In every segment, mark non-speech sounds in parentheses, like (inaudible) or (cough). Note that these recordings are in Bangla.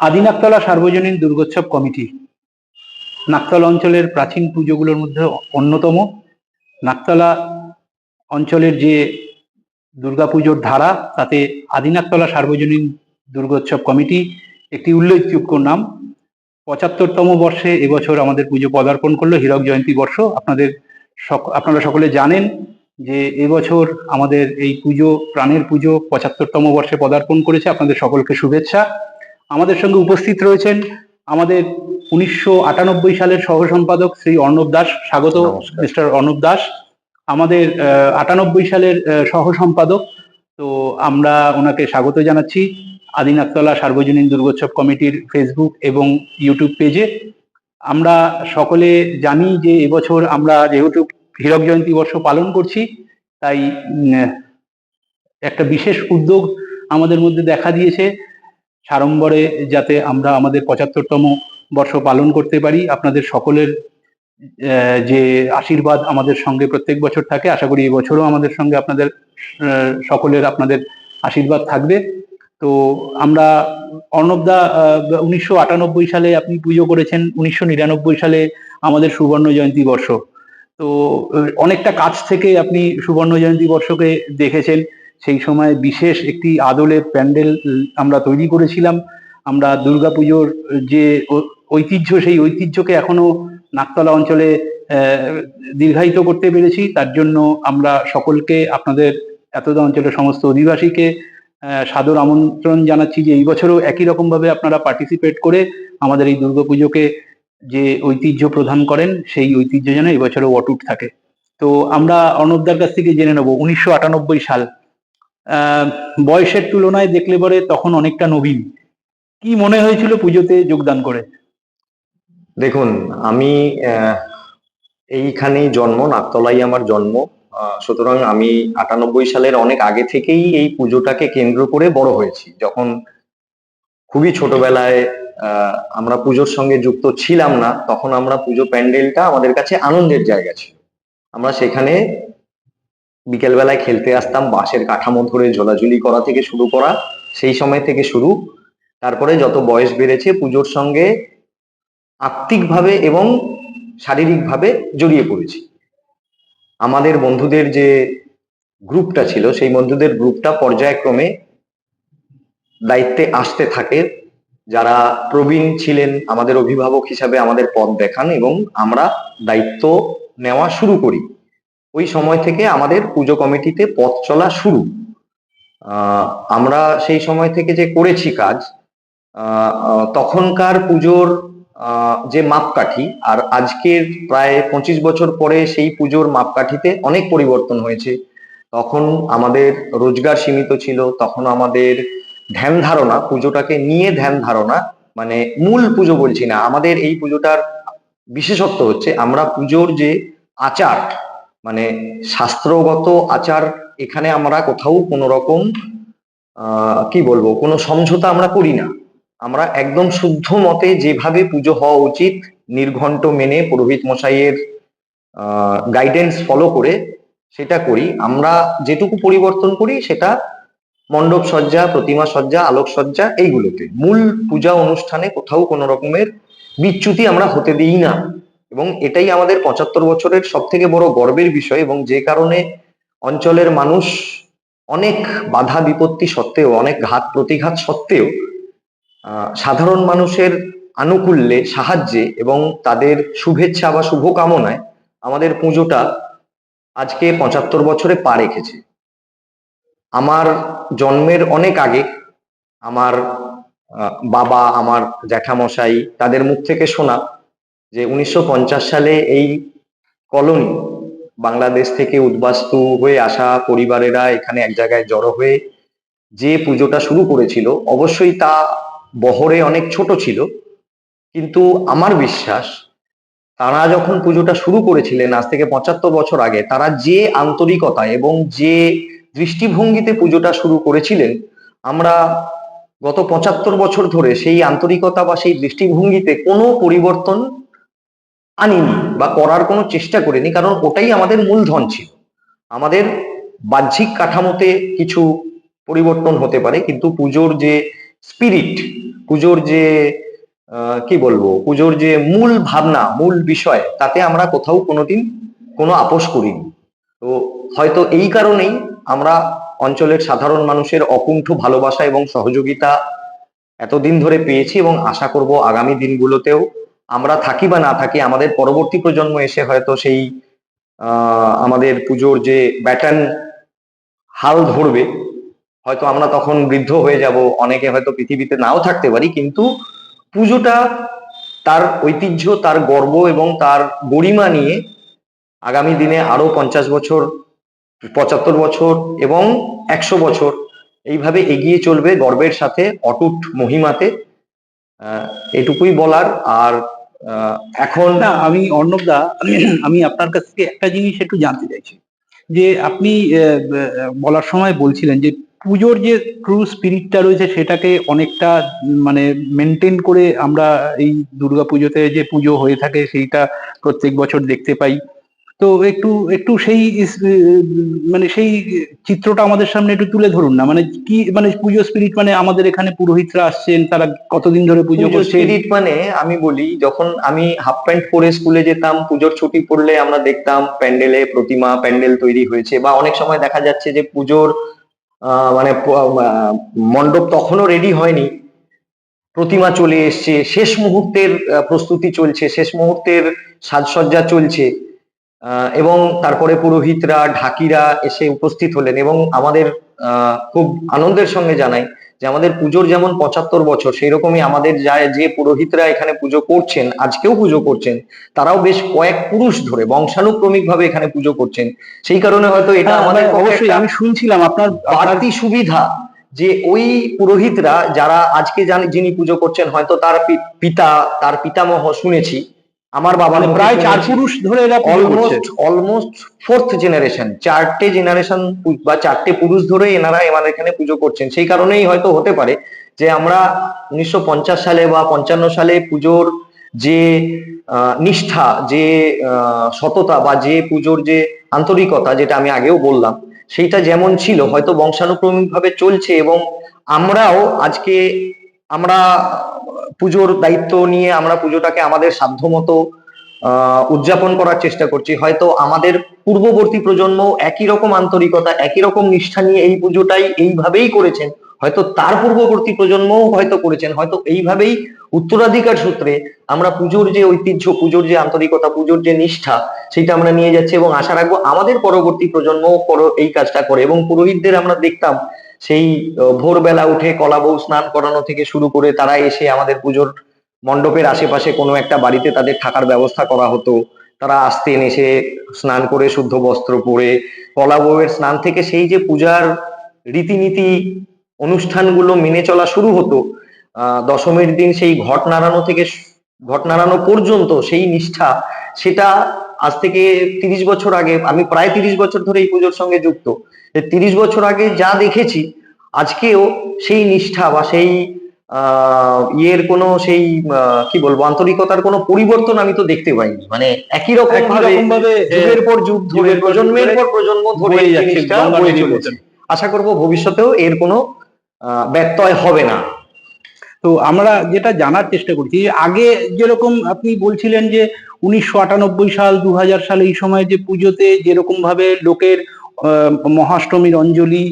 আদি নাকতলা সার্বজনীন দুর্গোৎসব কমিটি। নাকতলা অঞ্চলের প্রাচীন পুজোগুলোর মধ্যে অন্যতম। নাকতলা অঞ্চলের যে দুর্গাপুজোর ধারা, তাতে আদিনাকতলা সার্বজনীন দুর্গোৎসব কমিটি একটি উল্লেখযোগ্য নাম। পঁচাত্তরতম বর্ষে এবছর আমাদের পুজো পদার্পণ করল হীরক জয়ন্তী বর্ষ। আপনাদের সক- আপনারা সকলে জানেন যে এবছর আমাদের এই পুজো, প্রাণের পুজো পঁচাত্তরতম বর্ষে পদার্পণ করেছে। আপনাদের সকলকে শুভেচ্ছা। আমাদের সঙ্গে উপস্থিত রয়েছেন আমাদের উনিশশো আটানব্বই সালের সহ সম্পাদক শ্রী অর্ণব দাস। স্বাগত মিস্টার অর্ণব দাস। আমাদের আটানব্বই সালের সহ সম্পাদক। তো আমরা ওনাকে স্বাগত জানাচ্ছি আদিনাকতলা সার্বজনীন দুর্গোৎসব কমিটির ফেসবুক এবং ইউটিউব পেজে। আমরা সকলে জানি যে এবছর আমরা যেহেতু হীরক জয়ন্তী বর্ষ পালন করছি তাই একটা বিশেষ উদ্যোগ আমাদের মধ্যে দেখা দিয়েছে। সাড়ম্বরে যাতে আমরা আমাদের পঁচাত্তরতম বর্ষ পালন করতে পারি, আপনাদের সকলের যে আশীর্বাদ আমাদের সঙ্গে প্রত্যেক বছর থাকে, আশা করি এবছরও আমাদের সঙ্গে আপনাদের সকলের আপনাদের আশীর্বাদ থাকবে। তো আমরা অর্ণবদা উনিশশো আটানব্বই সালে আপনি পুজো করেছেন, উনিশশো নিরানব্বই সালে আমাদের সুবর্ণ জয়ন্তী বর্ষ। তো অনেকটা কাছ থেকে আপনি সুবর্ণ জয়ন্তী বর্ষকে দেখেছেন। সেই সময় বিশেষ একটি আদলের প্যান্ডেল আমরা তৈরি করেছিলাম। আমরা দুর্গাপুজোর যে ঐতিহ্য, সেই ঐতিহ্যকে এখনও নাকতলা অঞ্চলে দীর্ঘায়িত করতে পেরেছি। তার জন্য আমরা সকলকে, আপনাদের এতদা অঞ্চলের সমস্ত অধিবাসীকে সাদর আমন্ত্রণ জানাচ্ছি যে এই বছরও একই রকম ভাবে আপনারা পার্টিসিপেট করে আমাদের এই দুর্গাপুজোকে যে ঐতিহ্য প্রদান করেন, সেই ঐতিহ্য যেন এই বছরও অটুট থাকে। তো আমরা অর্ণবদার কাছ থেকে জেনে নেব, উনিশশো আটানব্বই সাল বয়সের তুলনায় দেখলে পরে তখন অনেকটা নবীন। কি মনে হয়েছিল পুজোতে যোগদান করে? দেখুন, আমি এইখানেই জন্ম নাকতলাই আমার জন্ম। সুতরাং আমি আটানব্বই সালের অনেক আগে থেকেই এই পুজোটাকে কেন্দ্র করে বড় হয়েছি। যখন খুবই ছোটবেলায় আমরা পুজোর সঙ্গে যুক্ত ছিলাম না, তখন আমরা পুজো প্যান্ডেলটা আমাদের কাছে আনন্দের জায়গা ছিল। আমরা সেখানে বিকেলবেলায় খেলতে আসতাম, বাঁশের কাঠামো ধরে ঝোলাঝুলি করা থেকে শুরু করা, সেই সময় থেকে শুরু। তারপরে যত বয়স বেড়েছে, পুজোর সঙ্গে আত্মিকভাবে এবং শারীরিকভাবে জড়িয়ে পড়েছি। আমাদের বন্ধুদের যে গ্রুপটা ছিল, সেই বন্ধুদের গ্রুপটা পর্যায়ক্রমে দায়িত্বে আসতে থাকে। যারা প্রবীণ ছিলেন, আমাদের অভিভাবক হিসাবে আমাদের পথ দেখান এবং আমরা দায়িত্ব নেওয়া শুরু করি। ওই সময় থেকে আমাদের পুজো কমিটিতে পথ চলা শুরু। আমরা সেই সময় থেকে যে করেছি কাজ তখনকার পুজোর যে মাপকাঠি, আর আজকের প্রায় পঁচিশ বছর পরে সেই পুজোর মাপকাঠিতে অনেক পরিবর্তন হয়েছে। তখন আমাদের রোজগার সীমিত ছিল, তখন আমাদের ধ্যান ধারণা, পুজোটাকে নিয়ে ধ্যান ধারণা মানে মূল পুজো বলছি না, আমাদের এই পুজোটার বিশেষত্ব হচ্ছে আমরা পুজোর যে আচার মানে শাস্ত্রগত আচার এখানে আমরা কোথাও কোনো রকম কি বলব, কোনো সমঝোতা আমরা করি না। আমরা একদম শুদ্ধ মতে যেভাবে পুজো হওয়া উচিত, নির্ঘণ্ট মেনে পুরোহিত মশাইয়ের গাইডেন্স ফলো করে সেটা করি। আমরা যেটুকু পরিবর্তন করি সেটা মণ্ডপ সজ্জা, প্রতিমা সজ্জা, আলোক সজ্জা, এইগুলোতে। মূল পূজা অনুষ্ঠানে কোথাও কোনো রকমের বিচ্যুতি আমরা হতে দিই না। এবং এটাই আমাদের পঁচাত্তর বছরের সব থেকে বড় গর্বের বিষয় এবং যে কারণে অঞ্চলের মানুষ অনেক বাধা বিপত্তি সত্ত্বেও, অনেক ঘাত প্রতিঘাত সত্ত্বেও সাধারণ মানুষের আনুকূল্যে, সাহায্যে এবং তাদের শুভেচ্ছা বা শুভকামনায় আমাদের পুজোটা আজকে পঁচাত্তর বছরে পা রেখেছে। আমার জন্মের অনেক আগে আমার বাবা, আমার জ্যাঠামশাই তাদের মুখ থেকে শোনা যে উনিশশো পঞ্চাশ সালে এই কলোনি বাংলাদেশ থেকে উদ্বাস্তু হয়ে আসা পরিবারেরা এখানে এক জায়গায় জড়ো হয়ে যে পুজোটা শুরু করেছিল, অবশ্যই তা বহরে অনেক ছোট ছিল। কিন্তু আমার বিশ্বাস, তারা যখন পুজোটা শুরু করেছিলেন, আজ থেকে পঁচাত্তর বছর আগে, তারা যে আন্তরিকতা এবং যে দৃষ্টিভঙ্গিতে পুজোটা শুরু করেছিলেন, আমরা গত পঁচাত্তর বছর ধরে সেই আন্তরিকতা বা সেই দৃষ্টিভঙ্গিতে কোনো পরিবর্তন আনিনি বা করার কোনো চেষ্টা করিনি, কারণ ওটাই আমাদের মূলধন ছিল। আমাদের বাহ্যিক কাঠামোতে কিছু পরিবর্তন হতে পারে, কিন্তু পুজোর যে স্পিরিট পুজোর যে কি বলব, পুজোর যে মূল ভাবনা, মূল বিষয়, তাতে আমরা কোথাও কোনোদিন কোনো আপোষ করিনি। তো হয়তো এই কারণেই আমরা অঞ্চলের সাধারণ মানুষের অকুণ্ঠ ভালোবাসা এবং সহযোগিতা এতদিন ধরে পেয়েছি এবং আশা করব আগামী দিনগুলোতেও আমরা থাকি বা না থাকি, আমাদের পরবর্তী প্রজন্ম এসে হয়তো সেই আমাদের পুজোর যে ব্যাটন হাল ধরবে, হয়তো আমরা তখন বৃদ্ধ হয়ে যাব, অনেকে হয়তো পৃথিবীতে নাও থাকতে পারি, কিন্তু পুজোটা তার ঐতিহ্য, তার গর্ব এবং তার গরিমা নিয়ে আগামী দিনে আরও পঞ্চাশ বছর, পঁচাত্তর বছর এবং একশো বছর এইভাবে এগিয়ে চলবে গর্বের সাথে, অটুট মহিমাতে এটুকুই বলার। আর এখন না, আমি অর্ণবদা, আমি আপনার কাছ থেকে একটা জিনিস একটু জানতে চাইছি। যে আপনি বলার সময় বলছিলেন যে পুজোর যে ট্রু স্পিরিটটা রয়েছে, সেটাকে অনেকটা মানে মেনটেন করে আমরা এই দুর্গা পুজোতে যে পুজো হয়ে থাকে, সেইটা প্রত্যেক বছর দেখতে পাই। তো একটু একটু সেই মানে সেই চিত্রটা আমাদের সামনে একটু তুলে ধরুন না। মানে কি মানে পুজো স্পিরিট মানে আমাদের এখানে পুরোহিতরা আসছেন তারা কতদিন ধরে পুজো করছেন? স্পিরিট মানে আমি বলি যখন আমি হাফ প্যান্ট পরে স্কুলে যেতাম পুজোর ছুটি পড়লে আমরা দেখতাম প্যান্ডেলে প্রতিমা প্যান্ডেল তৈরি হয়েছে বা অনেক সময় দেখা যাচ্ছে যে পুজোর মানে মণ্ডপ তখনও রেডি হয়নি। প্রতিমা চলে এসছে শেষ মুহূর্তের প্রস্তুতি চলছে শেষ মুহূর্তের সাজসজ্জা চলছে। এবং তারপরে পুরোহিতরা ঢাকিরা এসে উপস্থিত হলেন এবং আমাদের খুব আনন্দের সঙ্গে জানাই যে আমাদের পুজোর যেমন পঁচাত্তর বছর সেই রকমই আমাদের যায় যে পুরোহিতরা এখানে পুজো করছেন আজকেও পুজো করছেন তারাও বেশ কয়েক পুরুষ ধরে বংশানুক্রমিক ভাবে এখানে পুজো করছেন। সেই কারণে হয়তো এটা হ্যাঁ, আমাদের মানে অবশ্যই আমি শুনছিলাম আপনার বাড়তি সুবিধা যে ওই পুরোহিতরা যারা আজকে যিনি পুজো করছেন হয়তো তার পিতা তার পিতামহ শুনেছি আমার বাবা মানে প্রায় চার পুরুষ ধরে এরা অলমোস্ট অলমোস্ট ফোর্থ জেনারেশন চারটে জেনারেশন বা চারটে পুরুষ ধরে এনারা এবার এখানে পুজো করছেন। সেই কারণেই হয়তো হতে পারে যে আমরা উনিশশো পঞ্চাশ সালে বা পঞ্চান্ন সালে পুজোর যে নিষ্ঠা যে আহ, সততা বা যে পুজোর যে আন্তরিকতা যেটা আমি আগেও বললাম সেইটা যেমন ছিল হয়তো বংশানুক্রমিক ভাবে চলছে এবং আমরাও আজকে আমরা পুজোর দায়িত্ব নিয়ে আমরা পুজোটাকে আমাদের সাধ্যমতো উদযাপন করার চেষ্টা করছি। হয়তো আমাদের পূর্ববর্তী প্রজন্ম একই রকম আন্তরিকতা, একই রকম নিষ্ঠা নিয়ে এই পুজোটাই এইভাবেই করেছেন। হয়তো তার পূর্ববর্তী প্রজন্মও হয়তো করেছেন। হয়তো এইভাবেই উত্তরাধিকার সূত্রে আমরা পুজোর যে ঐতিহ্য, পুজোর যে আন্তরিকতা, পুজোর যে নিষ্ঠা, সেটা আমরা নিয়ে যাচ্ছি এবং আশা রাখব আমাদের পরবর্তী প্রজন্ম এই কাজটা করে এবং পুরোহিতদের আমরা দেখতাম সেই ভোরবেলা উঠে কলা বউ স্নান করানো থেকে শুরু করে তারা এসে আমাদের পুজোর মণ্ডপের আশেপাশে কোনো একটা বাড়িতে তাদের থাকার ব্যবস্থা করা হতো। তারা আসতেন, এসে স্নান করে শুদ্ধ বস্ত্র পরে কলা বউয়ের স্নান থেকে সেই যে পূজার রীতিনীতি অনুষ্ঠানগুলো মেনে চলা শুরু হতো দশমীর দিন সেই ঘট নাড়ানো থেকে ঘট নাড়ানো পর্যন্ত সেই নিষ্ঠা, সেটা আজ থেকে তিরিশ বছর আগে, আমি প্রায় তিরিশ বছর ধরে এই পুজোর সঙ্গে যুক্ত। তিরিশ বছর আগে যা দেখেছি আজকেও সেই নিষ্ঠা বা সেই আহ ইয়ের কোনো সেই আহ, কি বলব আন্তরিকতার কোনো পরিবর্তন আমি তো দেখতে পাইনি। মানে একই রকম ভাবে যুগের পর যুগ ধরে যুগের পর যুগ প্রজন্মের পর প্রজন্ম ধরে জিনিসটা বয়ে চলেছে। আশা করব ভবিষ্যতেও এর কোনো আহ, ব্যত্যয় হবে না। তো আমরা যেটা জানার চেষ্টা করছি যে আগে যেরকম আপনি বলছিলেন যে উনিশশো আটানব্বই সাল দু হাজার সালে এই সময় যে পুজোতে যেরকম ভাবে লোকের মহাষ্টমীর অঞ্জলি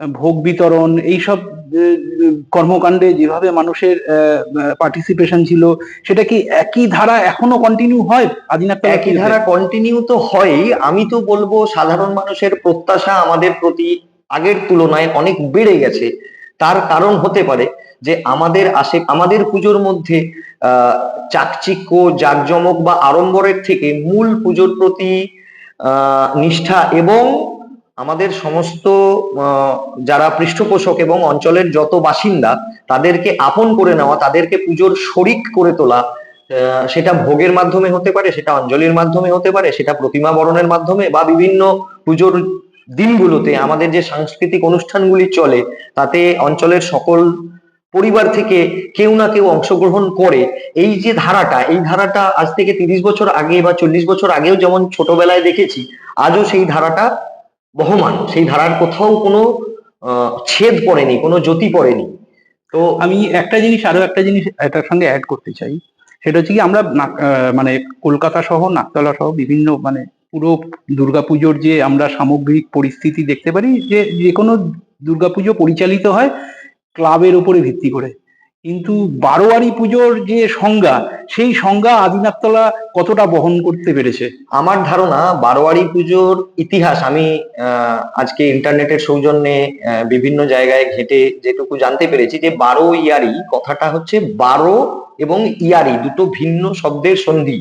ভোগ বিতরণ এইসব কর্মকাণ্ডে যেভাবে মানুষের পার্টিসিপেশন ছিল সেটা কি একই ধারা এখনও কন্টিনিউ হয়? আদিনাথ একই ধারা কন্টিনিউ তো হয়ই। আমি তো বলব সাধারণ মানুষের প্রত্যাশা আমাদের প্রতি আগের তুলনায় অনেক বেড়ে গেছে। তার কারণ হতে পারে যে আমাদের আশে আমাদের পুজোর মধ্যে আহ চাকচিক্য জাকজমক বা আড়ম্বরের থেকে মূল পুজোর প্রতি নিষ্ঠা এবং আমাদের সমস্ত যারা পৃষ্ঠপোষক এবং অঞ্চলের যত বাসিন্দা, তাদেরকে আপন করে নেওয়া, তাদেরকে পুজোর শরিক করে তোলা সেটা ভোগের মাধ্যমে হতে পারে, সেটা অঞ্জলির মাধ্যমে হতে পারে, সেটা প্রতিমা বরণের মাধ্যমে বা বিভিন্ন পুজোর দিনগুলোতে আমাদের যে সাংস্কৃতিক অনুষ্ঠানগুলি চলে, তাতে অঞ্চলের সকল পরিবার থেকে কেউ না কেউ অংশগ্রহণ করে। এই যে ধারাটা, এই ধারাটা আজ থেকে তিরিশ বছর আগে বা চল্লিশ বছর আগেও যেমন ছোটবেলায় দেখেছি, আজও সেই ধারাটা বহমান, সেই ধারার কোথাও কোনো ছেদ পড়েনি, কোনো জ্যোতি পড়েনি। তো আমি একটা জিনিস, আরও একটা জিনিস এটার সঙ্গে অ্যাড করতে চাই। সেটা হচ্ছে কি, আমরা মানে কলকাতা সহ নাকতলা সহ বিভিন্ন মানে পুরো দুর্গাপুজোর যে আমরা সামগ্রিক পরিস্থিতি দেখতে পারি, যে যে কোনো দুর্গাপুজো পরিচালিত হয় ক্লাবের উপরে ভিত্তি করে। কিন্তু বারোয়ারি পুজোর যে সংজ্ঞা সেই সংজ্ঞা আদিনাকতলা কতটা বহন করতে পেরেছে? আমার ধারণা বারোয়ারি পুজোর ইতিহাস আমি আজকে ইন্টারনেটের সৌজন্যে বিভিন্ন জায়গায় ঘেটে যেটুকু জানতে পেরেছি যে বারো ইয়ারি কথাটা হচ্ছে বারো এবং ইয়ারি দুটো ভিন্ন শব্দের সন্ধি।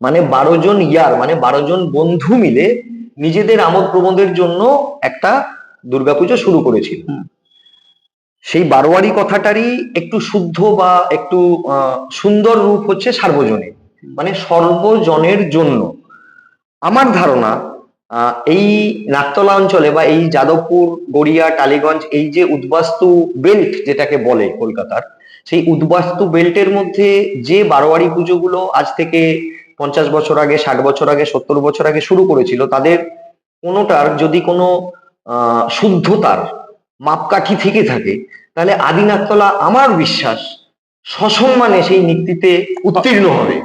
মানে বারো জন ইয়ার মানে বারো জন বন্ধু মিলে নিজেদের আমোদ প্রমোদের জন্য একটা দুর্গাপুজো শুরু করেছিল। সেই বারোয়ারি কথাটারই একটু শুদ্ধ বা একটু সুন্দর রূপ হচ্ছে সার্বজনীন মানে সর্বজনের জন্য। আমার ধারণা এই নাকতলা অঞ্চলে বা এই যাদবপুর, গড়িয়া, টালিগঞ্জ, এই যে উদ্বাস্তু বেল্ট যেটাকে বলে কলকাতার, সেই উদ্বাস্তু বেল্টের মধ্যে যে বারোয়ারি পুজোগুলো আজ থেকে পঞ্চাশ বছর আগে, ষাট বছর আগে, সত্তর বছর আগে শুরু করেছিল, তাদের কোনোটার যদি কোনো শুদ্ধতার মাপকাঠি থেকে থাকে তাহলে আদি নাকতলা আমার বিশ্বাস সসম্মানে সেই নীতিতে উত্তীর্ণ হবে।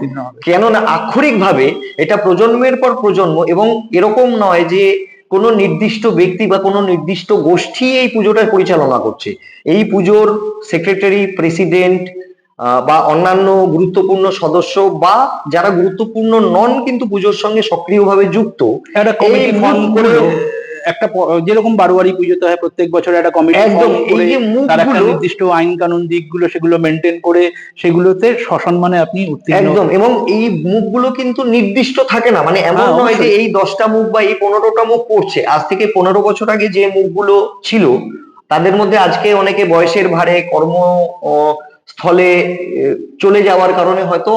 কেননা আক্ষরিক ভাবে এটা প্রজন্মের পর প্রজন্ম এবং এরকম নয় যে কোনো নির্দিষ্ট ব্যক্তি বা কোনো নির্দিষ্ট গোষ্ঠী এই পুজোটা পরিচালনা করছে। এই পুজোর সেক্রেটারি প্রেসিডেন্ট বা অন্যান্য গুরুত্বপূর্ণ সদস্য বা যারা গুরুত্বপূর্ণ নন কিন্তু পুজোর সঙ্গে সক্রিয়ভাবে যুক্ত একটা কমিটি ফর্ম একটা যেরকম বারোয়ারি পুজোতে হয় প্রত্যেক বছর একটা কমিটি একদম এই যে তার একটা মুখগুলো নির্দিষ্ট আইন কানুন দিকগুলো সেগুলো মেনটেন করে সেগুলোতে সসম্মানে আপনি উত্তীর্ণ একদম এবং এই মুখগুলো কিন্তু নির্দিষ্ট থাকে না। মানে এমন হ্যাঁ, নয় যে এই দশটা মুখ বা এই পনেরোটা মুখ পড়ছে আজ থেকে পনেরো বছর আগে যে মুখগুলো ছিল তাদের মধ্যে আজকে অনেকে বয়সের ভারে কর্ম ও, স্থলে চলে যাওয়ার কারণে হয়তো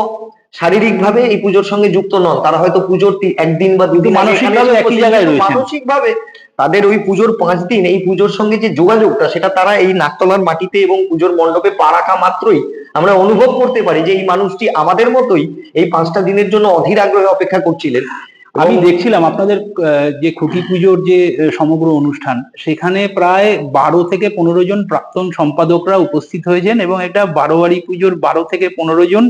শারীরিকভাবে এই পুজোর সঙ্গে যুক্ত নন তারা হয়তো পুজোর একদিন বা দুদিন মানসিকভাবে একই জায়গায় রয়েছে মানসিকভাবে তাদের ওই পুজোর পাঁচ দিন এই পুজোর সঙ্গে যে যোগাযোগটা সেটা তারা এই নাকতলার মাটিতে এবং পুজোর মণ্ডপে পা রাখা মাত্রই আমরা অনুভব করতে পারি যে এই মানুষটি আমাদের মতোই এই পাঁচটা দিনের জন্য অধীর আগ্রহে অপেক্ষা করছিলেন। আমি দেখছিলাম আপনাদের যে খুঁটি পুজোর যে সমগ্র অনুষ্ঠান, সেখানে প্রায় বারো থেকে পনেরো জন প্রাক্তন সম্পাদকরা উপস্থিত হয়েছেন এবং এটা বারোয়ারি পুজোর বারো থেকে পনেরো জন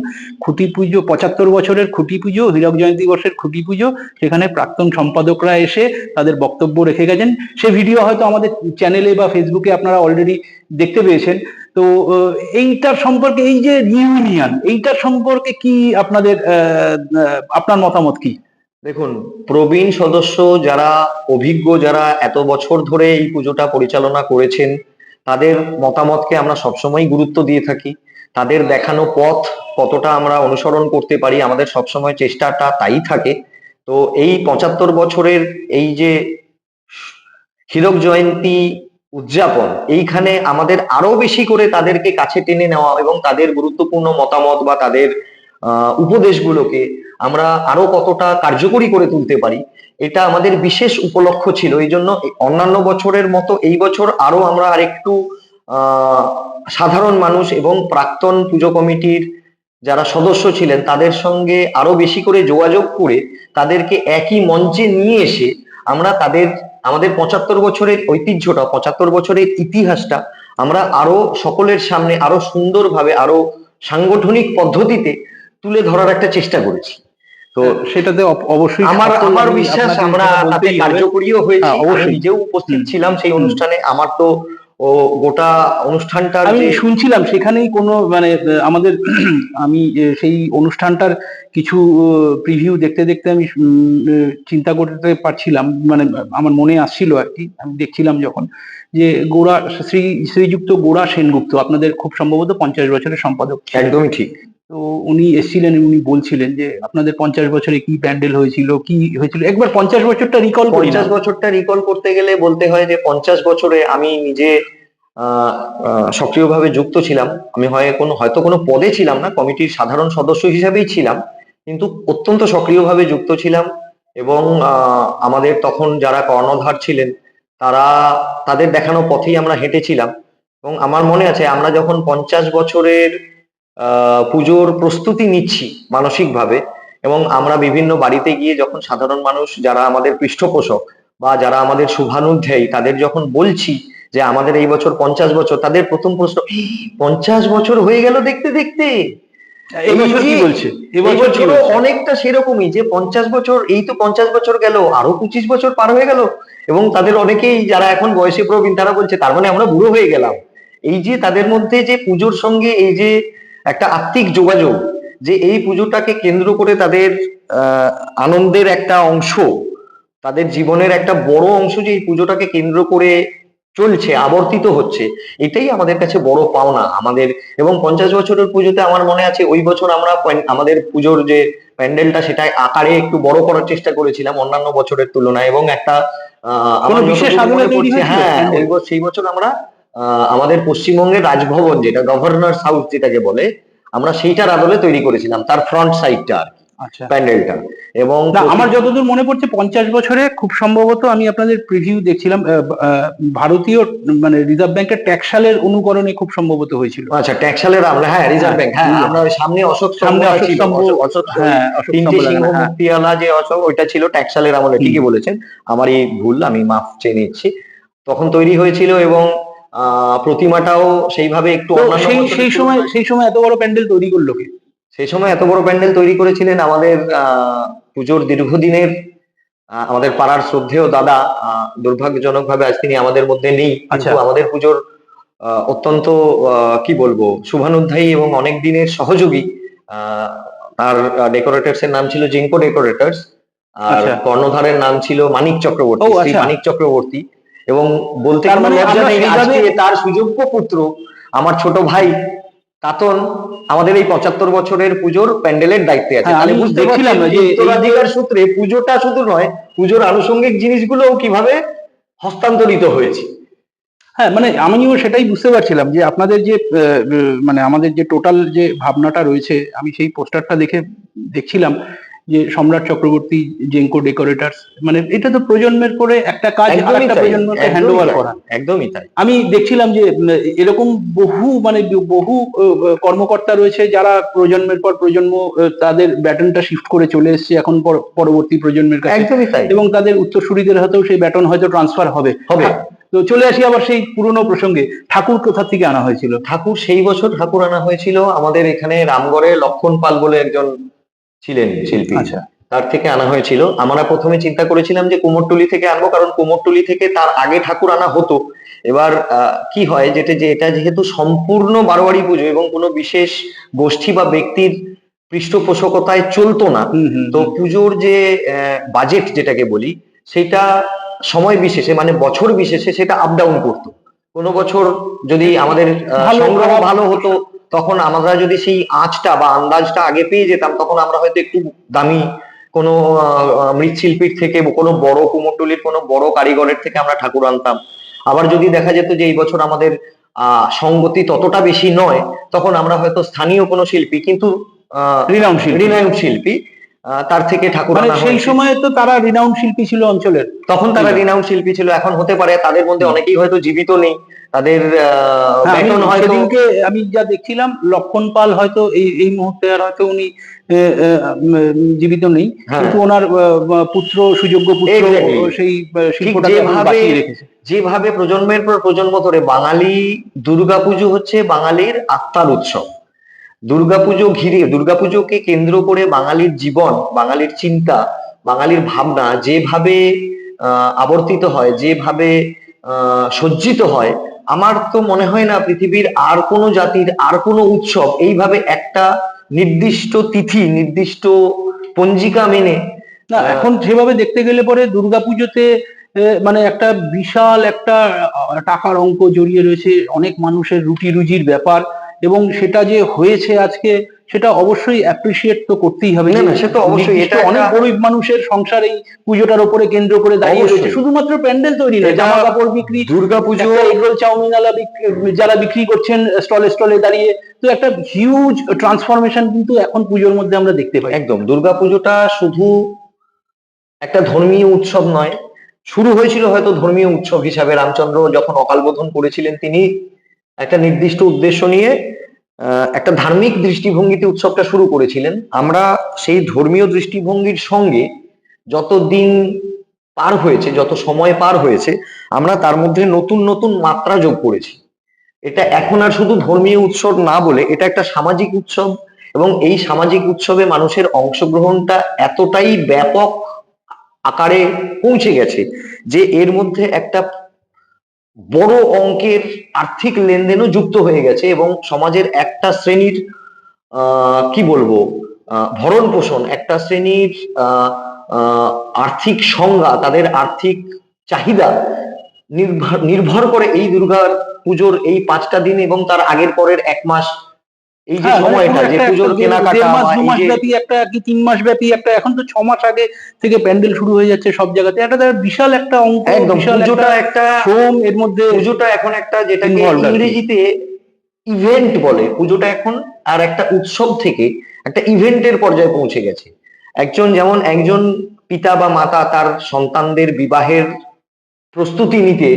খুঁটি পুজো, পঁচাত্তর বছরের খুঁটি পুজো, হীরক জয়ন্তী বর্ষের খুঁটি পুজো, সেখানে প্রাক্তন সম্পাদকরা এসে তাদের বক্তব্য রেখে গেছেন। সে ভিডিও হয়তো আমাদের চ্যানেলে বা ফেসবুকে আপনারা অলরেডি দেখতে পেয়েছেন। তো এইটার সম্পর্কে, এই যে রিউনিয়ন এইটার সম্পর্কে কি আপনাদের আপনার মতামত কি? দেখুন, প্রবীণ সদস্য যারা, অভিজ্ঞ যারা এত বছর ধরে এই পুজোটা পরিচালনা করেছেন, তাদের মতামতকে আমরা সবসময় গুরুত্ব দিয়ে থাকি। তাদের দেখানো পথ কতটা আমরা অনুসরণ করতে পারি, আমাদের সবসময় চেষ্টাটা তাই থাকে। তো এই পঁচাত্তর বছরের এই যে হীরক জয়ন্তী উদযাপন, এইখানে আমাদের আরও বেশি করে তাদেরকে কাছে টেনে নেওয়া এবং তাদের গুরুত্বপূর্ণ মতামত বা তাদের উপদেশগুলোকে আমরা আরও কতটা কার্যকরী করে তুলতে পারি, এটা আমাদের বিশেষ উপলক্ষ ছিল। এই জন্য অন্যান্য বছরের মতো এই বছর আরও আমরা আরেকটু সাধারণ মানুষ এবং প্রাক্তন পুজো কমিটির যারা সদস্য ছিলেন, তাদের সঙ্গে আরও বেশি করে যোগাযোগ করে তাদেরকে একই মঞ্চে নিয়ে এসে আমরা তাদের, আমাদের পঁচাত্তর বছরের ঐতিহ্যটা, পঁচাত্তর বছরের ইতিহাসটা আমরা আরও সকলের সামনে আরও সুন্দরভাবে, আরও সাংগঠনিক পদ্ধতিতে তুলে ধরার একটা চেষ্টা করেছি। তো সেটাতে অবশ্যই আমার আমার বিশ্বাস আমরা তাতে কার্যকরীও হয়েছি। হ্যাঁ, অবশ্যই। নিজেও উপস্থিত ছিলাম সেই অনুষ্ঠানে। আমার তো ও গোটা অনুষ্ঠানটার আমি শুনছিলাম সেখানেই কোনো মানে আমাদের (clears throat) আমি সেই অনুষ্ঠানটার কিছু প্রিভিউ দেখতে দেখতে আমি চিন্তা করতে পারছিলাম। মানে আমার মনে আসছিল আর কি। আমি দেখছিলাম যখন যে গোড়া শ্রী শ্রীযুক্ত গোড়া সেনগুপ্ত আপনাদের খুব সম্ভবত পঞ্চাশ বছরের সম্পাদক একদমই ঠিক। তো উনি এসেছিলেন, উনি বলছিলেন যে আপনাদের পঞ্চাশ বছরে কি প্যান্ডেল হয়েছিল, কি হয়েছিল? একবার পঞ্চাশ বছরটা রিকল পঞ্চাশ বছরটা রিকল করতে গেলে বলতে হয় যে পঞ্চাশ বছরে আমি নিজে সক্রিয়ভাবে যুক্ত ছিলাম। আমি হয় কোনো, হয়তো কোনো পদে ছিলাম না, কমিটির সাধারণ সদস্য হিসেবেই ছিলাম। কিন্তু অত্যন্ত সক্রিয়ভাবে যুক্ত ছিলাম এবং আমাদের তখন যারা কর্ণধার ছিলেন, তারা, তাদের দেখানো পথেই আমরা হেঁটেছিলাম। এবং আমার মনে আছে, আমরা যখন পঞ্চাশ বছরের পুজোর প্রস্তুতি নিচ্ছি মানসিকভাবে এবং আমরা বিভিন্ন বাড়িতে গিয়ে যখন সাধারণ মানুষ যারা আমাদের পৃষ্ঠপোষক বা যারা আমাদের শুভানুধ্যায়ী তাদের যখন বলছি যে আমাদের এই বছর পঞ্চাশ বছর তাদের প্রথম প্রশ্ন পঞ্চাশ বছর হয়ে গেল দেখতে দেখতে? বলছে? অনেকটা সেরকমই যে পঞ্চাশ বছর এই তো পঞ্চাশ বছর গেল আরও পঁচিশ বছর পার হয়ে গেল। এবং তাদের অনেকেই যারা এখন বয়সে প্রবীণ তারা বলছে তার মানে আমরা বুড়ো হয়ে গেলাম। এই যে তাদের মধ্যে যে পুজোর সঙ্গে এই যে একটা আত্মিক যোগাযোগ যে এই পুজোটাকে কেন্দ্র করে তাদের আনন্দের একটা অংশ তাদের জীবনের একটা বড় অংশ যে এই পুজোটাকে কেন্দ্র করে চলছে আবর্তিত হচ্ছে এটাই আমাদের কাছে বড় পাওনা। আমাদের এবং পঞ্চাশ বছরের পুজোতে আমার মনে আছে ওই বছর আমরা আমাদের পুজোর যে প্যান্ডেলটা সেটা আকারে একটু বড় করার চেষ্টা করেছিলাম অন্যান্য বছরের তুলনায় এবং একটা আহ, হ্যাঁ সেই বছর আমরা আমাদের পশ্চিমবঙ্গের রাজভবন যেটা গভর্নর হাউস যেটাকে বলে আমরা সেইটার আদলে তৈরি করেছিলাম তার ফ্রন্ট সাইডটা আর আচ্ছা প্যান্ডেলটা এবং আমার যতদূর মনে পড়ছে পঞ্চাশ বছরে খুব সম্ভবত আমি আপনাদের প্রিভিউ দেখছিলাম ভারতীয় মানে রিজার্ভ ব্যাংকের ট্যাক্স সালের অনুকরণে খুব সম্ভবত হয়েছিল আচ্ছা ট্যাক্সালের আমরা হ্যাঁ রিজার্ভ ব্যাংক হ্যাঁ হ্যাঁ। আমরা সামনে অশোক সামনে অশোক হ্যাঁ অশোক সিংহ হ্যাঁ। মুক্তিওয়ালা যে অশোক ওইটা ছিল ট্যাক্সালের আমলে ঠিকই বলেছেন আমারই ভুল আমি মাফ চেয়ে নিচ্ছি তখন তৈরি হয়েছিল এবং প্রতিমাটাও সেইভাবে একটু সেই সেই সময় সেই সময় এত বড় প্যান্ডেল তৈরি করল কে সেই সময় এত বড় প্যান্ডেল তৈরি করেছিলেন আমাদের পুজোর দীর্ঘদিনের আহ, আমাদের পাড়ার শ্রদ্ধেয় দাদা আহ, দুর্ভাগ্যজনকভাবে আজ তিনি আমাদের মধ্যে নেই কিন্তু আচ্ছা। আমাদের পুজোর অত্যন্ত কি বলব শুভানুধ্যায়ী এবং অনেক দিনের সহযোগী আহ, তার ডেকোরেটার্স এর নাম ছিল জিঙ্কো ডেকোরেটার্স আর আচ্ছা। কর্ণধারের নাম ছিল মানিক চক্রবর্তী আচ্ছা। মানিক চক্রবর্তী এবং বলতে তার মানে তার সুযোগ্য পুত্র আমার ছোট ভাই কাতন আমাদের এই পঁচাত্তর বছরের পুজোর প্যান্ডেলের দায়িত্বে আছে। হ্যাঁ, তাহলে বুঝতে পারছিলাম যে উত্তরাধিকার সূত্রে পুজোটা শুধু নয় পুজোর আনুষঙ্গিক জিনিসগুলোও কীভাবে হস্তান্তরিত হয়েছে। হ্যাঁ মানে আমিও সেটাই বুঝতে পারছিলাম যে আপনাদের যে মানে আমাদের যে টোটাল যে ভাবনাটা রয়েছে আমি সেই পোস্টারটা দেখে দেখছিলাম। যে সম্রাট চক্রবর্তী জেঙ্কো ডেকোরেটার্স মানে এটা তো প্রজন্মের পরে একটা কাজ আর একদমই তাই, প্রজন্মকে হ্যান্ড ওভার করা। একদমই তাই। আমি দেখছিলাম যে এরকম বহু মানে বহু কর্মকর্তা রয়েছে যারা প্রজন্মের পর প্রজন্ম তাদের ব্যাটনটা শিফট করে চলে এসেছে এখন পর- পরবর্তী প্রজন্মের কাছে। একদমই তাই। এবং তাদের উত্তরসূরিদের হাতেও সেই ব্যাটন হয়তো ট্রান্সফার হবে। হবে। তো চলে আসি আবার সেই পুরনো প্রসঙ্গে। ঠাকুর কোথা থেকে আনা হয়েছিল? ঠাকুর সেই বছর ঠাকুর আনা হয়েছিল আমাদের এখানে রামগড়ে লক্ষণ পাল বলে একজন ছিলেন শিল্পী। আচ্ছা। তার থেকে আনা হয়েছিল। আমরা প্রথমে চিন্তা করেছিলাম যে কুমোরটুলি থেকে আনব কারণ কুমোরটুলি থেকে তার আগে ঠাকুর আনা হতো। এবার কি হয় যেটা যে এটা যেহেতু সম্পূর্ণ বারোয়ারি পুজো এবং কোনো বিশেষ গোষ্ঠী বা ব্যক্তির পৃষ্ঠপোষকতায় চলতো না তো পুজোর যে বাজেট যেটাকে বলি সেটা সময় বিশেষে মানে বছর বিশেষে সেটা আপ ডাউন করতো। কোনো বছর যদি আমাদের সংগ্রহ ভালো হতো তখন আমরা যদি সেই আঁচটা বা আন্দাজটা আগে পেয়ে যেতাম তখন আমরা হয়তো একটু দামি কোনো মৃৎশিল্পীর থেকে কোনো বড় কুমোরটুলির কোনো বড় কারিগরের থেকে আমরা ঠাকুর আনতাম। আবার যদি দেখা যেত যে এই বছর আমাদের আহ সঙ্গতি ততটা বেশি নয় তখন আমরা হয়তো স্থানীয় কোনো শিল্পী কিন্তু রিনাউন্ড শিল্পী তার থেকে ঠাকুর মানে সেই সময় তো তারা রিনাউন্ড শিল্পী ছিল অঞ্চলের। তখন তারা। রিনাউন্ড শিল্পী ছিল এখন হতে পারে তাদের মধ্যে অনেকেই হয়তো জীবিত নেই। তাদের হ্যাঁ, আমি বেতন হয়তো আমি যা দেখছিলাম লক্ষণ পাল হয়তো এই এই মুহূর্তে আর হয়তো উনি জীবিত নেই। হ্যাঁ। কিন্তু ওনার পুত্র সুযোগ্য পুত্র সেই শিল্পটাকে যেভাবে- বাঁচিয়ে রেখেছে। যেভাবে প্রজন্মের পর প্রজন্ম ধরে বাঙালি দুর্গাপুজো হচ্ছে বাঙালির আত্মার উৎসব। দুর্গাপুজো ঘিরে দুর্গাপুজোকে কেন্দ্র করে বাঙালির জীবন বাঙালির চিন্তা বাঙালির ভাবনা যেভাবে আবর্তিত হয় যেভাবে সজ্জিত হয় আমার তো মনে হয় না পৃথিবীর আর কোনো জাতির আর কোনো উৎসব এইভাবে একটা নির্দিষ্ট তিথি নির্দিষ্ট পঞ্জিকা মেনে না এখন সেভাবে দেখতে গেলে পরে দুর্গাপুজোতে মানে একটা বিশাল একটা টাকার অঙ্ক জড়িয়ে রয়েছে অনেক মানুষের রুটি রুজির ব্যাপার এবং সেটা যে হয়েছে আজকে সেটা অবশ্যই অ্যাপ্রিসিয়েট তো করতেই হবে না, সে তো অবশ্যই, এটা অনেক গরিব মানুষের সংসার এই পুজোটার উপরে কেন্দ্র করে দাঁড়িয়ে রয়েছে। শুধুমাত্র প্যান্ডেল তৈরি নয় এটা জামা কাপড় বিক্রি দুর্গাপুজো এগরোল চাউমিন আলা যারা বিক্রি করছেন স্টলে স্টলে দাঁড়িয়ে তো একটা হিউজ ট্রান্সফরমেশন কিন্তু এখন পুজোর মধ্যে আমরা দেখতে পাই। একদম দুর্গাপুজোটা শুধু একটা ধর্মীয় উৎসব নয় শুরু হয়েছিল হয়তো ধর্মীয় উৎসব হিসাবে। রামচন্দ্র যখন অকালবোধন করেছিলেন তিনি একটা নির্দিষ্ট উদ্দেশ্য নিয়ে একটা ধার্মিক দৃষ্টিভঙ্গিতে উৎসবটা শুরু করেছিলেন। আমরা সেই ধর্মীয় দৃষ্টিভঙ্গির সঙ্গে যত দিন পার হয়েছে, যত সময় পার হয়েছে, আমরা তার মধ্যে নতুন নতুন মাত্রা যোগ করেছি। এটা এখন আর শুধু ধর্মীয় উৎসব না বলে, এটা একটা সামাজিক উৎসব এবং এই সামাজিক উৎসবে মানুষের অংশগ্রহণটা এতটাই ব্যাপক আকারে পৌঁছে গেছে যে এর মধ্যে একটা বড় অঙ্কের আর্থিক লেনদেনও যুক্ত হয়ে গেছে এবং সমাজের একটা শ্রেণির কি বলব ভরণ পোষণ, একটা শ্রেণির আর্থিক সংজ্ঞা, তাদের আর্থিক চাহিদা নির্ভর নির্ভর করে এই দুর্গা পুজোর এই পাঁচটা দিন এবং তার আগের পরের এক মাস এই যে হ্যাঁ, সময়টা যে পুজোর কেনাকাটা দেড় মাস বা দু মাস ব্যাপী একটা কি তিন মাস ব্যাপী একটা এখন তো ছ মাস আগে থেকে প্যান্ডেল শুরু হয়ে যাচ্ছে সব জায়গাতে। একটা তার বিশাল একটা অঙ্ক বিশাল পুজোটা একটা একটা শ্রম এর মধ্যে পুজোটা এখন একটা যেটাকে Involved আর কি। ইংরেজিতে ইভেন্ট বলে। পুজোটা এখন আর একটা উৎসব থেকে একটা ইভেন্টের পর্যায়ে পৌঁছে গেছে। একজন যেমন একজন পিতা বা মাতা তার সন্তানদের বিবাহের প্রস্তুতি নিতে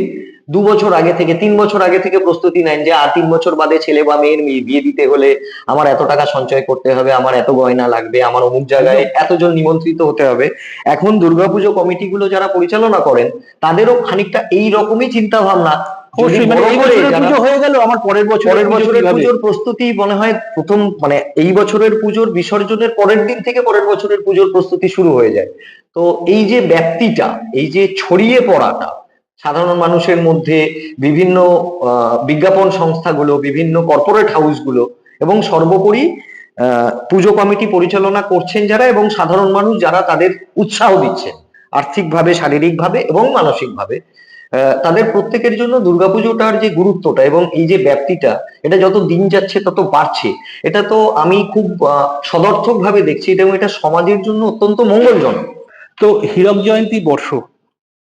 দু বছর আগে থেকে তিন বছর আগে থেকে প্রস্তুতি নেন যে আর তিন বছর বাদে ছেলে বা মেয়ের মেয়ে বিয়ে দিতে হলে আমার এত টাকা সঞ্চয় করতে হবে আমার এত গয়না লাগবে আমার অমুক জায়গায় এতজন নিমন্ত্রিত হতে হবে। এখন দুর্গাপুজো কমিটিগুলো যারা পরিচালনা করেন তাদেরও খানিকটা এই রকমই চিন্তা ভাবনা মানে হয়ে গেল আমার পরের বছর পরের বছরের পুজোর প্রস্তুতি মনে হয় প্রথম মানে এই বছরের পুজোর বিসর্জনের পরের দিন থেকে পরের বছরের পুজোর প্রস্তুতি শুরু হয়ে যায়। তো এই যে ব্যাপ্তিটা এই যে ছড়িয়ে পড়াটা সাধারণ মানুষের মধ্যে বিভিন্ন বিজ্ঞাপন সংস্থাগুলো, বিভিন্ন কর্পোরেট হাউসগুলো এবং সর্বোপরি পুজো কমিটি পরিচালনা করছেন যারা এবং সাধারণ মানুষ যারা তাদের উৎসাহ দিচ্ছেন, আর্থিকভাবে, শারীরিকভাবে এবং মানসিকভাবে। তাদের প্রত্যেকের জন্য দুর্গাপুজোটার যে গুরুত্বটা এবং এই যে ব্যাপ্তিটা, এটা যত দিন যাচ্ছে তত বাড়ছে। এটা তো আমি খুব সদর্থক ভাবে দেখছি এবং এটা সমাজের জন্য অত্যন্ত মঙ্গলজনক। তো হীরক জয়ন্তী বর্ষ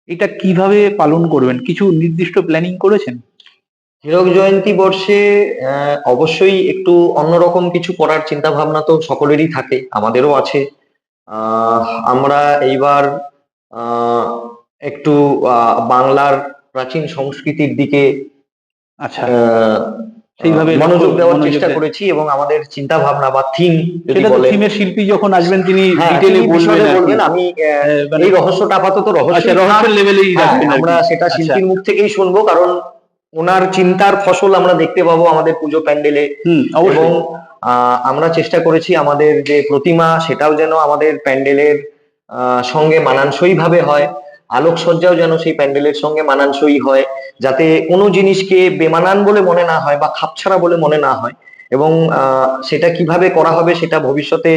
এটা কীভাবে পালন করবেন? কিছু নির্দিষ্ট প্ল্যানিং করেছেন? হীরক জয়ন্তী বর্ষে অবশ্যই একটু অন্যরকম কিছু করার চিন্তা ভাবনা তো সকলেরই থাকে আমাদেরও আছে। আমরা এইবার একটু বাংলার প্রাচীন সংস্কৃতির দিকে আচ্ছা। সেইভাবে মনোযোগ দেওয়ার চেষ্টা করেছি এবং আমাদের চিন্তা ভাবনা বা থিম সেটা তো থিমের শিল্পী যখন আসবেন তিনি হ্যাঁ ডিটেলে তিনি বলবেন আমি মানে- এই রহস্যটা আপাতত রহস্য আচ্ছা রহস্যের লেভেলেই রাখবেন আমরা সেটা আচ্ছা। শিল্পীর মুখ থেকেই শুনব কারণ ওনার চিন্তার ফসল আমরা দেখতে পাবো আমাদের পুজো প্যান্ডেলে। এবং আহ, আমরা চেষ্টা করেছি আমাদের যে প্রতিমা সেটাও যেন আমাদের প্যান্ডেলের আহ, সঙ্গে মানানসই ভাবে হয়। আলোকসজ্জাও যেন সেই প্যান্ডেলের সঙ্গে মানানসই হয় যাতে কোনো জিনিসকে বেমানান বলে মনে না হয় বা খাপছাড়া বলে মনে না হয়। এবং সেটা কীভাবে করা হবে সেটা ভবিষ্যতে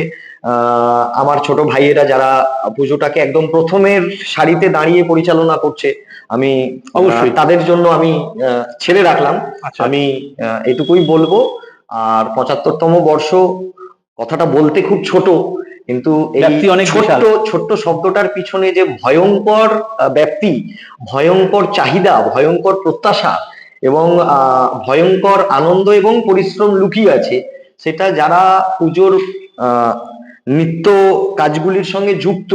আমার ছোট ভাইয়েরা যারা পুজোটাকে একদম প্রথমের সারিতে দাঁড়িয়ে পরিচালনা করছে আমি অবশ্যই। তাদের জন্য আমি আহ, ছেড়ে রাখলাম। আচ্ছা। আমি এটুকুই বলব। আর পঁচাত্তরতম বর্ষ কথাটা বলতে খুব ছোট কিন্তু এই অনেক ছোট্ট ছোট্ট শব্দটার পিছনে যে ভয়ঙ্কর ব্যক্তি ভয়ঙ্কর চাহিদা ভয়ঙ্কর প্রত্যাশা এবং ভয়ঙ্কর আনন্দ এবং পরিশ্রম লুকিয়ে আছে সেটা যারা পুজোর আহ, নিত্য কাজগুলির সঙ্গে যুক্ত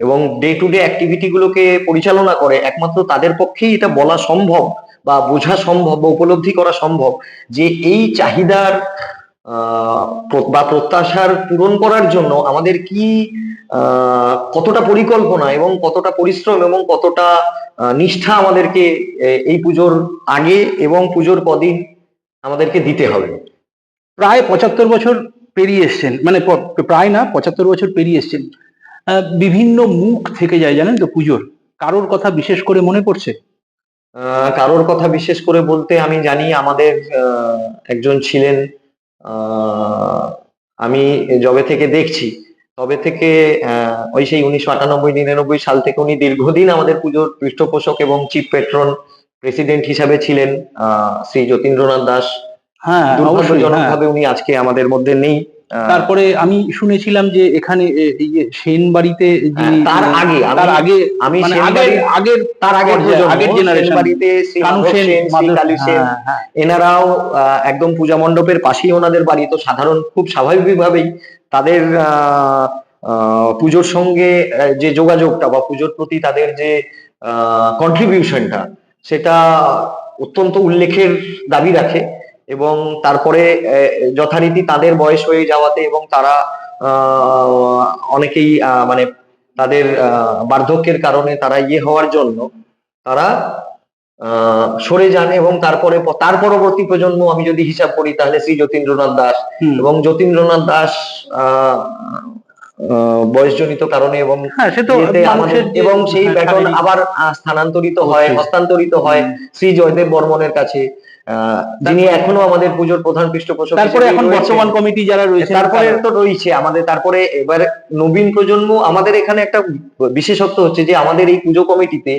এবং ডে টু ডে অ্যাক্টিভিটি গুলোকে পরিচালনা করে একমাত্র তাদের পক্ষেই এটা বলা সম্ভব বা বোঝা সম্ভব বা উপলব্ধি করা সম্ভব যে এই চাহিদার বা প্রত্যাশার পূরণ করার জন্য আমাদের কি কতটা পরিকল্পনা এবং কতটা পরিশ্রম এবং কতটা নিষ্ঠা আমাদেরকে এই পুজোর আগে এবং পুজোর কদিন আমাদেরকে দিতে হবে? প্রায় পঁচাত্তর বছর পেরিয়ে এসছেন মানে প্রায় না পঁচাত্তর বছর পেরিয়ে এসছেন। বিভিন্ন মুখ থেকে যায় জানেন তো পুজোর। কারোর কথা বিশেষ করে মনে পড়ছে? কারোর কথা বিশেষ করে বলতে আমি জানি আমাদের একজন ছিলেন আমি যবে থেকে দেখছি তবে থেকে আহ, ওই সেই উনিশশো আটানব্বই নিরানব্বই সাল থেকে উনি দীর্ঘদিন আমাদের পুজোর পৃষ্ঠপোষক এবং চিফ পেট্রন প্রেসিডেন্ট হিসাবে ছিলেন আহ, শ্রী যতীন্দ্রনাথ দাস হ্যাঁ হ্যাঁ। ভাবে উনি আজকে আমাদের মধ্যে নেই তারপরে আমি শুনেছিলাম যে এখানে এই যে সেন বাড়িতে হ্যাঁ, তার আগে তার আগে আমি মানে আগের আগের তার আগের। সেন বাড়িতে সেন হ্যাঁ, হ্যাঁ। এনারাও একদম পূজা মণ্ডপের পাশেই ওনাদের বাড়ি তো সাধারণ খুব স্বাভাবিকভাবেই তাদের আহ, আহ, পুজোর সঙ্গে যে যোগাযোগটা বা পুজোর প্রতি তাদের যে কন্ট্রিবিউশনটা সেটা অত্যন্ত উল্লেখের দাবি রাখে এবং তারপরে যথারীতি তাদের বয়স হয়ে যাওয়াতে এবং তারা অনেকেই মানে তাদের বার্ধক্যের কারণে তারা ইয়ে হওয়ার জন্য তারা সরে যান এবং তারপরে তার পরবর্তী প্রজন্ম আমি যদি হিসাব করি তাহলে শ্রী যতীন্দ্রনাথ দাস এবং যতীন্দ্রনাথ দাস আহ, আহ, বয়সজনিত কারণে এবং হ্যাঁ এবং সেই ব্যাটন আবার স্থানান্তরিত হয় হস্তান্তরিত হয় শ্রী জয়দেব বর্মনের কাছে। যিনি এখনও আমাদের পুজোর প্রধান পৃষ্ঠপোষক তারপরে এখন বর্তমান কমিটি যারা রয়েছে তারপরে তো রয়েছে আমাদের তারপরে এবার নবীন প্রজন্ম আমাদের এখানে একটা বিশেষত্ব হচ্ছে যে আমাদের এই পুজো কমিটিতে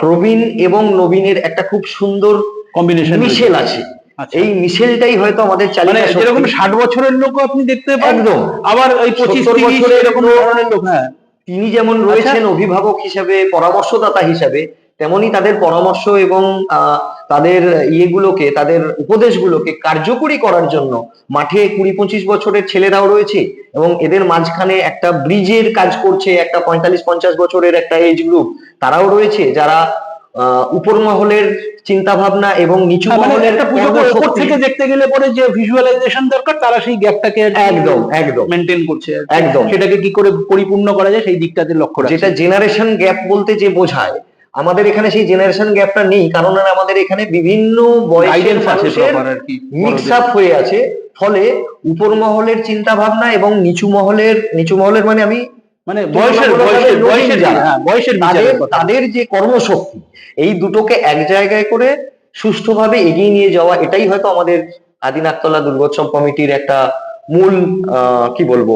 প্রবীণ এবং নবীনের একটা খুব সুন্দর কম্বিনেশন মিশেল আছে। আচ্ছা। এই মিশেলটাই হয়তো আমাদের মানে চালিকা যেরকম ষাট বছরের লোক আপনি দেখতে পান একদম। আবার ওই পঁচিশ 70 বছরের এরকম ধরনের লোক হ্যাঁ। তিনি যেমন রয়েছেন অভিভাবক হিসেবে পরামর্শদাতা হিসেবে তেমনি তাদের পরামর্শ এবং আহ, তাদের ইয়েগুলোকে তাদের উপদেশগুলোকে কার্যকরী করার জন্য মাঠে কুড়ি পঁচিশ বছরের ছেলেরাও রয়েছে এবং এদের মাঝখানে একটা ব্রিজের কাজ করছে একটা পঁয়তাল্লিশ পঞ্চাশ বছরের একটা এজ গ্রুপ তারাও রয়েছে যারা আহ, উপর মহলের চিন্তা ভাবনা এবং নিচু মানে মহলের ওপর থেকে দেখতে গেলে পরে যে ভিজুয়ালাইজেশন দরকার তারা সেই গ্যাপটাকে একদম একদম। মেনটেন করছে একদম। সেটাকে কি করে পরিপূর্ণ করা যায় সেই দিকটাতে লক্ষ্য যেটা জেনারেশন গ্যাপ বলতে যে বোঝায় আমাদের এখানে সেই জেনারেশন গ্যাপটা নেই কারণ আমাদের এখানে বিভিন্ন বয়সের মানুষের মিক্স আপ হয়ে আছে। ফলে উপর মহলের চিন্তা ভাবনা এবং নিচু মহলের নিচু মহলের মানে আমি মানে বয়সের বয়সের বয়সের হ্যাঁ বয়সের তাদের তাদের যে কর্মশক্তি এই দুটোকে এক জায়গায় করে সুষ্ঠুভাবে এগিয়ে নিয়ে যাওয়া এটাই হয়তো আমাদের আদিনাথতলা দুর্গোৎসব কমিটির একটা মূল আহ, কি বলব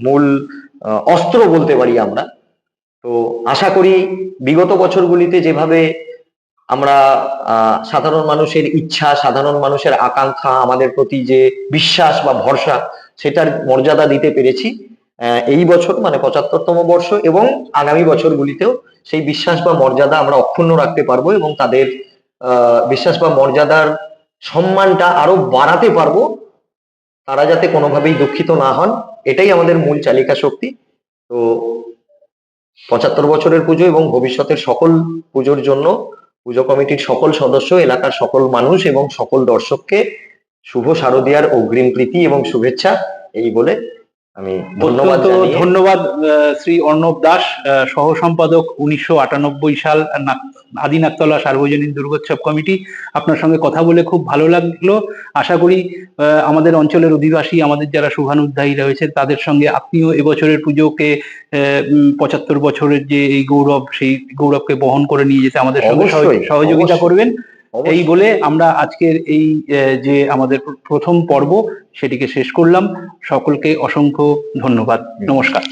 মূল অস্ত্র বলতে পারি আমরা। তো আশা করি বিগত বছরগুলিতে যেভাবে আমরা সাধারণ মানুষের ইচ্ছা, সাধারণ মানুষের আকাঙ্ক্ষা, আমাদের প্রতি যে বিশ্বাস বা ভরসা, সেটার মর্যাদা দিতে পেরেছি এই বছর মানে পঁচাত্তরতম বর্ষ এবং আগামী বছরগুলিতেও সেই বিশ্বাস বা মর্যাদা আমরা অক্ষুণ্ণ রাখতে পারব এবং তাদের বিশ্বাস বা মর্যাদার সম্মানটা আরও বাড়াতে পারব, তারা যাতে কোনোভাবেই দুঃখিত না হন, এটাই আমাদের মূল চালিকা শক্তি। তো পঁচাত্তর বছরের পুজো এবং ভবিষ্যতের সকল পুজোর জন্য পুজো কমিটির সকল সদস্য, এলাকার সকল মানুষ এবং সকল দর্শককে শুভ শারদীয়ার অগ্রিম প্রীতি এবং শুভেচ্ছা, এই বলে আমি ধন্যবাদ ধন্যবাদ শ্রী অর্ণব দাস সহ সম্পাদক উনিশশো আটানব্বই সাল না- আদিনাথতলা সার্বজনীন দুর্গোৎসব কমিটি। আপনার সঙ্গে কথা বলে খুব ভালো লাগল। আশা করি আমাদের অঞ্চলের অধিবাসী আমাদের যারা শুভানুধ্যায়ী রয়েছে তাদের সঙ্গে আপনিও এবছরের পুজোকে পঁচাত্তর বছরের যে এই গৌরব সেই গৌরবকে বহন করে নিয়ে যেতে আমাদের সঙ্গে সহযোগিতা করবেন। এই বলে আমরা আজকের এই যে আমাদের প্রথম পর্ব সেটিকে শেষ করলাম। সকলকে অসংখ্য ধন্যবাদ। নমস্কার।